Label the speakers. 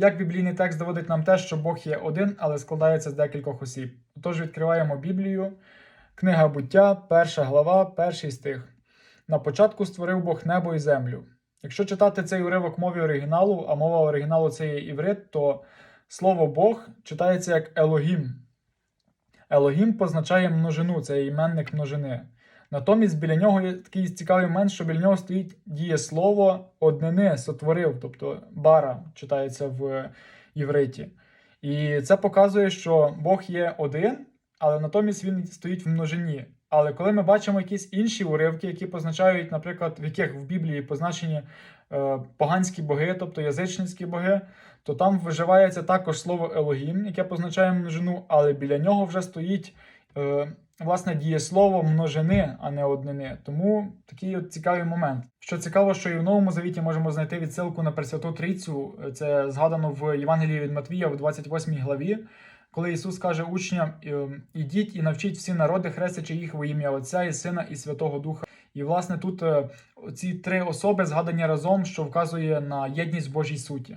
Speaker 1: Як біблійний текст доводить нам те, що Бог є один, але складається з декількох осіб. Тож відкриваємо Біблію, книга буття, перша глава, перший стих. На початку створив Бог небо і землю. Якщо читати цей уривок мові оригіналу, а мова оригіналу це є іврит, то слово Бог читається як Елогім. Елогім позначає множину, це іменник множини. Натомість біля нього є такий цікавий момент, що біля нього стоїть дієслово однини сотворив, тобто бара читається в євриті. І це показує, що Бог є один, але натомість він стоїть в множині. Але коли ми бачимо якісь інші уривки, які позначають, наприклад, в яких в Біблії позначені е, поганські боги, тобто язичницькі боги, то там вживається також слово Елогім, яке позначає множину, але біля нього вже стоїть е, власне дієслово множини, а не однини. Тому такий от цікавий момент. Що цікаво, що і в Новому Завіті можемо знайти відсилку на Пресвяту Трійцю. Це згадано в Євангелії від Матвія в 28 главі. Коли Ісус каже учням: «Ем, ідіть і навчіть всі народи, хрестячи їх во ім'я Отця і Сина і Святого Духа. І власне тут е, ці три особи згадані разом, що вказує на єдність Божій суті.